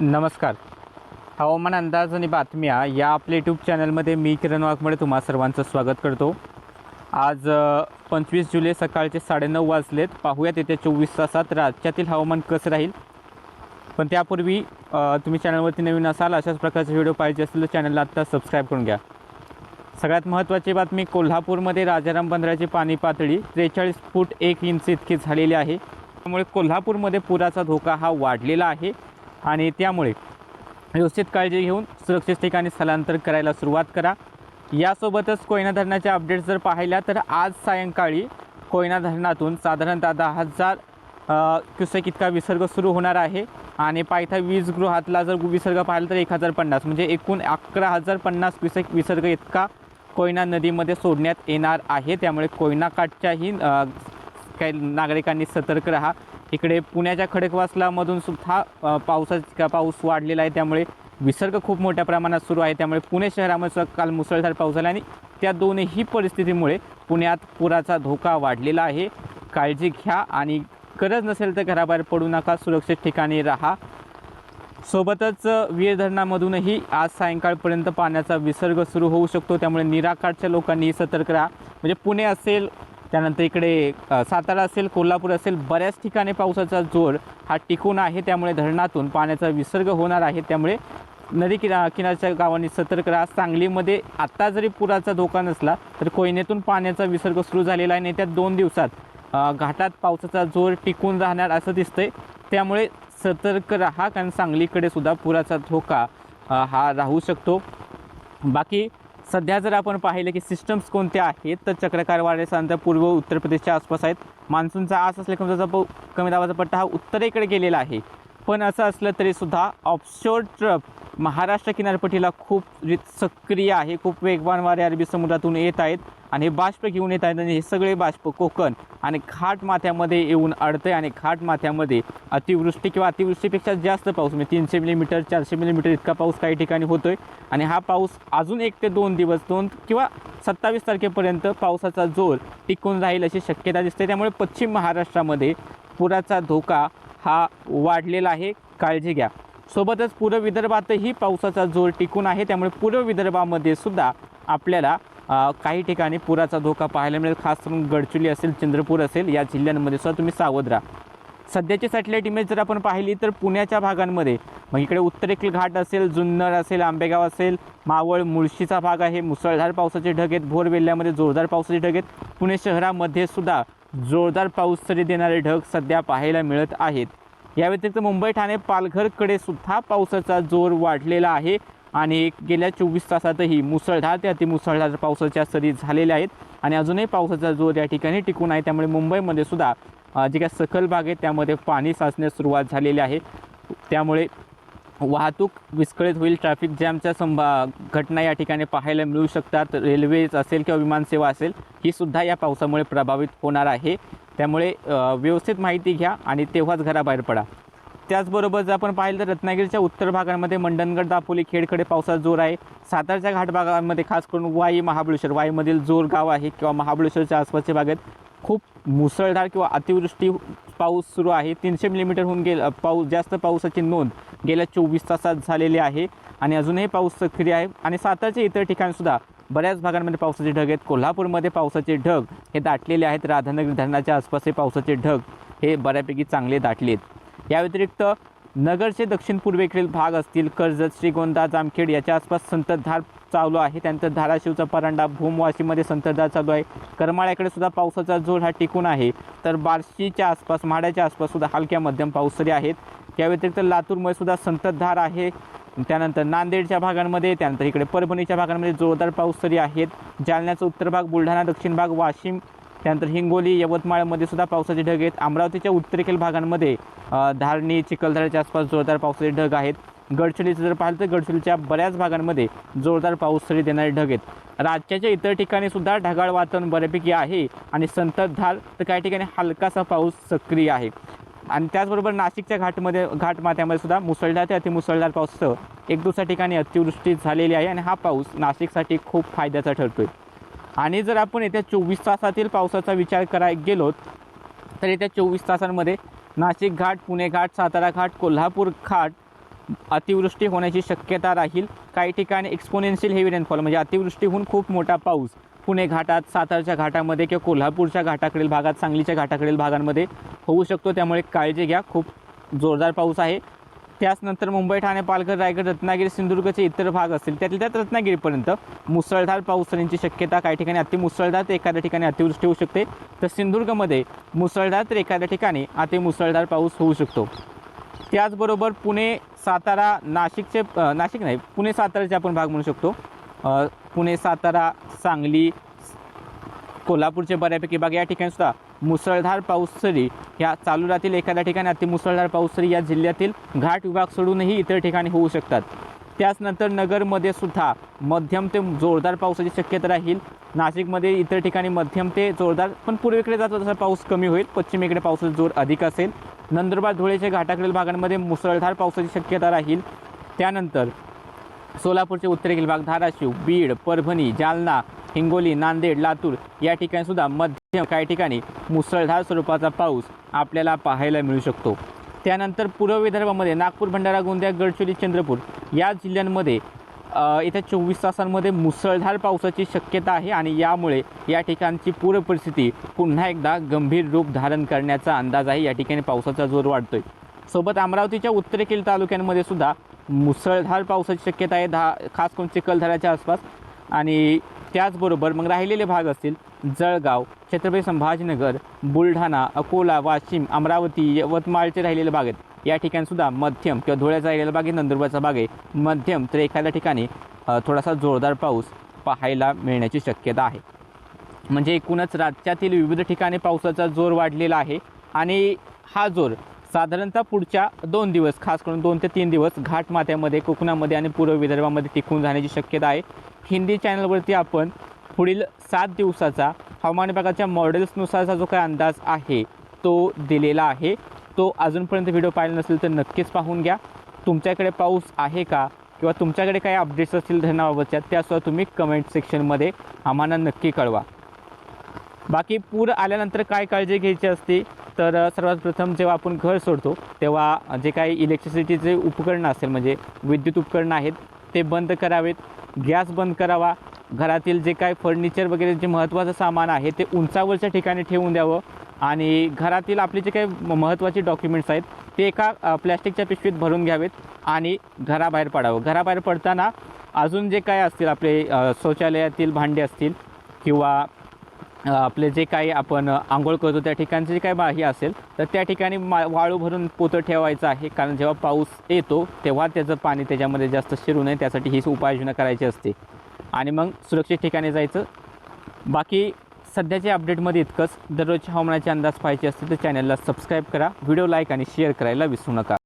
नमस्कार. हवामान अंदाज आणि बातम्या या आपल्या यूट्यूब चॅनलमध्ये मी किरण वाघमळे तुम्हा सर्वांचं स्वागत करतो. आज पंचवीस जुलै सकाळचे साडेनऊ वाजलेत. पाहूयात येत्या चोवीस तासात राज्यातील हवामान कसं राहील. पण त्यापूर्वी तुम्ही चॅनलवरती नवीन असाल अशाच प्रकारचे व्हिडिओ पाहिजे असेल तर चॅनलला आत्ता सबस्क्राईब करून घ्या. सगळ्यात महत्त्वाची बातमी कोल्हापूरमध्ये राजाराम बंदराची पाणी पातळी त्रेचाळीस फूट एक इंच इतकी झालेली आहे. त्यामुळे कोल्हापूरमध्ये पुराचा धोका हा वाढलेला आहे. आणि त्यामुळे व्यवस्थित काळजी घेऊन सुरक्षित ठिकाणी स्थलांतर करायला सुरुवात करा. यासोबतच कोयना धरणाच्या अपडेट्स जर पाहिल्या तर आज सायंकाळी कोयना धरणातून साधारणतः दहा हजार क्युसेक इतका विसर्ग सुरू होणार आहे. आणि पायथा वीज गृहातला जर विसर्ग पाहिला तर एक हजार पन्नास म्हणजे एकूण अकरा हजार पन्नास क्युसेक विसर्ग इतका कोयना नदीमध्ये सोडण्यात येणार आहे. त्यामुळे कोयना काठच्याही काही नागरिकांनी सतर्क राहा. इकडे पुण्याच्या खडकवासलामधून सुद्धा पावसाचा पाऊस वाढलेला आहे. त्यामुळे विसर्ग खूप मोठ्या प्रमाणात सुरू आहे. त्यामुळे पुणे शहरामध्ये सुद्धा काल मुसळधार पाऊस झाला आणि त्या दोन्ही परिस्थितीमुळे पुण्यात पुराचा धोका वाढलेला आहे. काळजी घ्या आणि गरज नसेल तर घराबाहेर पडू नका. सुरक्षित ठिकाणी राहा. सोबतच वीर धरणामधूनही आज सायंकाळपर्यंत पाण्याचा विसर्ग सुरू होऊ शकतो. त्यामुळे निराकाठच्या लोकांनी सतर्क राहा. म्हणजे पुणे असेल त्यानंतर इकडे सातारा असेल कोल्हापूर असेल बऱ्याच ठिकाणी पावसाचा जोर हा टिकून आहे त्यामुळे धरणातून पाण्याचा विसर्ग होणार आहे. त्यामुळे नदी किना किनारच्या गावांनी सतर्क राहा. सांगलीमध्ये आत्ता जरी पुराचा धोका नसला तर कोयनेतून पाण्याचा विसर्ग सुरू झालेला आहे आणि येत्या दोन दिवसात घाटात पावसाचा जोर टिकून राहणार असं दिसतंय. त्यामुळे सतर्क राहा कारण सांगलीकडे सुद्धा पुराचा धोका हा राहू शकतो. बाकी सध्या जर आपण पाहिलं की सिस्टम्स कोणत्या आहेत तर चक्रकार वाऱ्याचा पूर्व उत्तर प्रदेशच्या आसपास आहेत. मान्सूनचा आस असले कमी दाबाचा कमी दाबाचा पट्टा हा उत्तरेकडे गेलेला आहे. पण असं असलं तरीसुद्धा ऑफशोर ट्रप महाराष्ट्र किनारपट्टीला खूप सक्रिय आहे खूप वेगवान वारे अरबी समुद्रातून येत आहेत आणि हे बाष्प घेऊन येत आहेत आणि हे सगळे बाष्प कोकण आणि घाट माथ्यामध्ये येऊन अडतंय आणि घाट माथ्यामध्ये अतिवृष्टी किंवा अतिवृष्टीपेक्षा जास्त पाऊस म्हणजे तीनशे मिलीमीटर चारशे मिलीमीटर इतका पाऊस काही ठिकाणी होतो आहे आणि हा पाऊस अजून एक ते दोन दिवस दोन किंवा सत्तावीस तारखेपर्यंत पावसाचा जोर टिकून राहील अशी शक्यता दिसते. त्यामुळे पश्चिम महाराष्ट्रामध्ये पुराचा धोका हा वाढलेला आहे. काळजी घ्या. सोबतच पूर्व विदर्भातही पावसाचा जोर टिकून आहे. त्यामुळे पूर्व विदर्भामध्ये सुद्धा आपल्याला काही ठिकाणी पुराचा धोका पाहायला मिळेल. खास करून गडचिरोली असेल चंद्रपूर असेल या जिल्ह्यांमध्ये सुद्धा तुम्ही सावध राहा. सध्याची सॅटेलाईट इमेज जर आपण पाहिली तर पुण्याच्या भागांमध्ये मग इकडे उत्तरेकडील घाट असेल जुन्नर असेल आंबेगाव असेल मावळ मुळशीचा भाग आहे मुसळधार पावसाचे ढग आहेत भोर वेल्ल्यामध्ये जोरदार पावसाचे ढग आहेत. पुणे शहरामध्ये सुद्धा जोरदार पाऊस तरी देणारे ढग सध्या पाहायला मिळत आहेत. या व्यतिरिक्त मुंबई ठाणे पालघरकडे सुद्धा पावसाचा जोर वाढलेला आहे आणि गेल्या चोवीस तासातही मुसळधार ते अतिमुसळधार पावसाच्या सरी झालेल्या आहेत आणि अजूनही पावसाचा जोर या ठिकाणी टिकून आहे. त्यामुळे मुंबईमध्ये सुद्धा जे काय सखल भाग आहे त्यामध्ये पाणी साचण्यास सुरुवात झालेली आहे. त्यामुळे वाहतूक विस्कळीत होईल ट्रॅफिक जॅमच्या संभा घटना या ठिकाणी पाहायला मिळू शकतात. रेल्वेज असेल किंवा विमानसेवा असेल ही सुद्धा या पावसामुळे प्रभावित होणार आहे. त्यामुळे व्यवस्थित माहिती घ्या आणि तेव्हाच घराबाहेर पडा. त्याचबरोबर जर आपण पाहिलं तर रत्नागिरीच्या उत्तर भागांमध्ये मंडणगड दापोली खेडकडे पावसाचा जोर आहे. सातारच्या घाट भागांमध्ये खास करून वाई महाबळेश्वर वाईमधील जोर गाव आहे किंवा महाबळेश्वरच्या आसपासच्या भागात खूप मुसळधार किंवा अतिवृष्टी पाऊस सुरू आहे. तीनशे मिलीमीटरहून गेल पाऊस जास्त पावसाची नोंद गेल्या चोवीस तासात झालेली आहे आणि अजूनही पाऊस सक्रिय आहे आणि सातारच्या इतर ठिकाणसुद्धा बऱ्याच भागांमध्ये पावसाचे ढग आहेत. कोल्हापूरमध्ये पावसाचे ढग हे दाटलेले आहेत. राधानगरी धरणाच्या आसपासचे पावसाचे ढग हे बऱ्यापैकी चांगले दाटले आहेत. या व्यतिरिक्त नगरचे दक्षिण पूर्वेकडील भाग असतील कर्जत श्रीगोंदा जामखेड याच्या आसपास संततधार चालू आहे. त्यानंतर धाराशिवचा परांडा भूमवाशीमध्ये संततधार चालू आहे. करमाळ्याकडे सुद्धा पावसाचा जोर हा टिकून आहे. तर बार्शीच्या आसपास म्हाड्याच्या आसपास सुद्धा हलक्या मध्यम पाऊस तरी आहेत. या व्यतिरिक्त लातूरमध्ये सुद्धा संततधार आहे. त्यानंतर नांदेडच्या भागांमध्ये त्यानंतर इकडे परभणीच्या भागांमध्ये जोरदार पाऊस तरी आहेत. जालन्याचा उत्तर भाग बुलढाणा दक्षिण भाग वाशिम त्यानंतर हिंगोली यवतमाळमध्ये सुद्धा पावसाचे ढग आहेत. अमरावतीच्या उत्तरेकडील भागांमध्ये धारणी चिखलधाराच्या आसपास जोरदार पावसाचे ढग आहेत. गडचिरोलीचं जर पाहिलं तर गडचिरोलीच्या बऱ्याच भागांमध्ये जोरदार पाऊस सरी देणारे ढग आहेत. राज्याच्या इतर ठिकाणी सुद्धा ढगाळ वातावरण बऱ्यापैकी आहे आणि संततधार तर काही ठिकाणी हलकासा पाऊस सक्रिय आहे. आणि त्याचबरोबर नाशिकच्या घाटमध्ये घाटमाथ्यामध्ये सुद्धा मुसळधार ते अतिमुसळधार पाऊस एक दुसऱ्या ठिकाणी अतिवृष्टी झालेली आहे आणि हा पाऊस नाशिकसाठी खूप फायद्याचा ठरतो आहे आणि जर आपण येत्या चोवीस तासातील पावसाचा विचार करायला गेलो तर येत्या चोवीस तासांमध्ये नाशिक घाट पुणे घाट सातारा घाट कोल्हापूर घाट अतिवृष्टी होण्याची शक्यता राहील. काही ठिकाणी एक्सपोनेन्शियल हेवी रेनफॉल म्हणजे अतिवृष्टीहून खूप मोठा पाऊस. पुणे घाटात सातारच्या घाटामध्ये किंवा कोल्हापूरच्या घाटाकडील भागात सांगलीच्या घाटाकडील भागांमध्ये होऊ शकतो. त्यामुळे काळजी घ्या. खूप जोरदार पाऊस आहे. त्याचनंतर मुंबई ठाणे पालघर रायगड रत्नागिरी सिंधुदुर्गचे इतर भाग असतील. त्यातील त्यात रत्नागिरीपर्यंत मुसळधार पाऊस होण्याची शक्यता काही ठिकाणी अतिमुसळधार तर एखाद्या ठिकाणी अतिवृष्टी होऊ शकते. तर सिंधुदुर्गमध्ये मुसळधार तर एखाद्या ठिकाणी अतिमुसळधार पाऊस होऊ शकतो. त्याचबरोबर पुणे सातारा नाशिकचे नाशिक नाही पुणे साताराचे आपण भाग म्हणू शकतो. पुणे सातारा सांगली कोल्हापूरचे बऱ्यापैकी भाग. या ठिकाणी सुद्धा मुसळधार पाऊस सरी ह्या चालू राहतील एखाद्या ठिकाणी. अतिमुसळधार पाऊस सरी या जिल्ह्यातील घाट विभाग सोडूनही इतर ठिकाणी होऊ शकतात. त्याचनंतर नगरमध्ये सुद्धा मध्यम ते जोरदार पावसाची शक्यता राहील. नाशिकमध्ये इतर ठिकाणी मध्यम ते जोरदार पण पूर्वेकडे जातो तसा पाऊस कमी होईल. पश्चिमेकडे पावसाचा जोर अधिक असेल. नंदुरबार धुळेच्या घाटाकडील भागांमध्ये मुसळधार पावसाची शक्यता राहील. त्यानंतर सोलापूरचे उत्तरेकडील भाग धाराशिव बीड परभणी जालना हिंगोली नांदेड लातूर या ठिकाणी सुद्धा मध्यम काही ठिकाणी मुसळधार स्वरूपाचा पाऊस आपल्याला पाहायला मिळू शकतो. त्यानंतर पूर्व विदर्भामध्ये नागपूर भंडारा गोंदिया गडचिरोली चंद्रपूर या जिल्ह्यांमध्ये येत्या चोवीस तासांमध्ये मुसळधार पावसाची शक्यता आहे आणि यामुळे या ठिकाणची पूर परिस्थिती पुन्हा एकदा गंभीर रूप धारण करण्याचा अंदाज आहे. या ठिकाणी पावसाचा जोर वाढतोय. सोबत अमरावतीच्या उत्तरेकडील तालुक्यांमध्ये सुद्धा मुसळधार पावसाची शक्यता आहे. दहा खास करून चिखलदऱ्याच्या आसपास आणि त्याचबरोबर मग राहिलेले भाग असतील जळगाव छत्रपती संभाजीनगर बुलढाणा अकोला वाशिम अमरावती यवतमाळचे राहिलेले भाग आहेत. या ठिकाणीसुद्धा मध्यम किंवा धुळ्याचा राहिलेला भाग आहे नंदुरबारचा भाग आहे. मध्यम तर एखाद्या ठिकाणी थोडासा जोरदार पाऊस पाहायला मिळण्याची शक्यता आहे. म्हणजे एकूणच राज्यातील विविध ठिकाणी पावसाचा जोर वाढलेला आहे आणि हा जोर साधारणतः पुढच्या दोन दिवस खास करून दोन ते तीन दिवस घाटमाथ्यामध्ये कोकणामध्ये आणि पूर्व विदर्भामध्ये टिकून राहण्याची शक्यता आहे. हिंदी चॅनलवरती आपण पुढील सात दिवसाचा हवामान विभागाच्या मॉडेल्सनुसारचा जो काय अंदाज आहे तो दिलेला आहे. तो अजूनपर्यंत व्हिडिओ पाहिला नसेल तर नक्कीच पाहून घ्या. तुमच्याकडे पाऊस आहे का किंवा तुमच्याकडे काही अपडेट्स असतील धरणाबाबतच्या त्यासुद्धा तुम्ही कमेंट सेक्शनमध्ये आम्हाला नक्की कळवा. बाकी पूर आल्यानंतर काय काळजी घ्यायची असते तर सर्वात प्रथम जेव्हा आपण घर सोडतो तेव्हा जे काही इलेक्ट्रिसिटीचे उपकरणं असेल म्हणजे विद्युत उपकरणं आहेत ते बंद करावेत. गॅस बंद करावा. घरातील जे काय फर्निचर वगैरे जे महत्त्वाचं सामान आहे ते उंचावरच्या ठिकाणी ठेवून द्यावं. आणि घरातील आपले जे काही महत्त्वाचे डॉक्युमेंट्स आहेत ते एका प्लॅस्टिकच्या पिशवीत भरून घ्यावेत आणि घराबाहेर पडावं. घराबाहेर पडताना अजून जे काय असतील आपले शौचालयातील भांडे असतील किंवा आपले जे काही आपण आंघोळ करतो त्या ठिकाणचे जे काही बाही असेल तर त्या ठिकाणी मा वाळू भरून पोतं ठेवायचं आहे. कारण जेव्हा पाऊस येतो तेव्हा त्याचं पाणी त्याच्यामध्ये जास्त शिरू नये. त्यासाठी ही उपाययोजना करायची असते. आणि मग सुरक्षित ठिकाणी जायचं. बाकी सध्याच्या अपडेटमध्ये इतकंच. दररोजच्या हवामानाचे अंदाज पाहायचे असतील तर चॅनलला सबस्क्राईब करा. व्हिडिओ लाईक आणि शेअर करायला विसरू नका.